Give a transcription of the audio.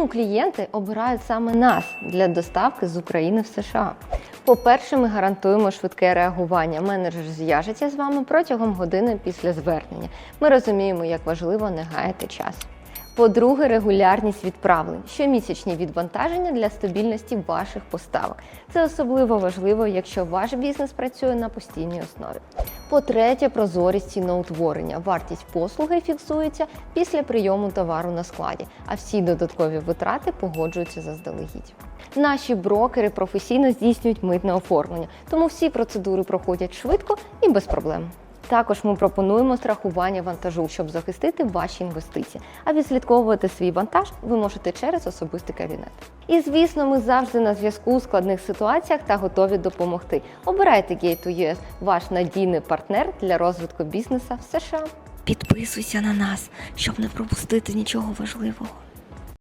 Чому клієнти обирають саме нас для доставки з України в США? По-перше, ми гарантуємо швидке реагування. Менеджер зв'яжеться з вами протягом години після звернення. Ми розуміємо, як важливо не гаяти час. По-друге, регулярність відправлень, щомісячні відвантаження для стабільності ваших поставок. Це особливо важливо, якщо ваш бізнес працює на постійній основі. По-третє, прозорість ціноутворення. Вартість послуги фіксується після прийому товару на складі, а всі додаткові витрати погоджуються заздалегідь. Наші брокери професійно здійснюють митне оформлення, тому всі процедури проходять швидко і без проблем. Також ми пропонуємо страхування вантажу, щоб захистити ваші інвестиції. А відслідковувати свій вантаж ви можете через особистий кабінет. І звісно, ми завжди на зв'язку у складних ситуаціях та готові допомогти. Обирайте Gate2US, ваш надійний партнер для розвитку бізнесу в США. Підписуйся на нас, щоб не пропустити нічого важливого.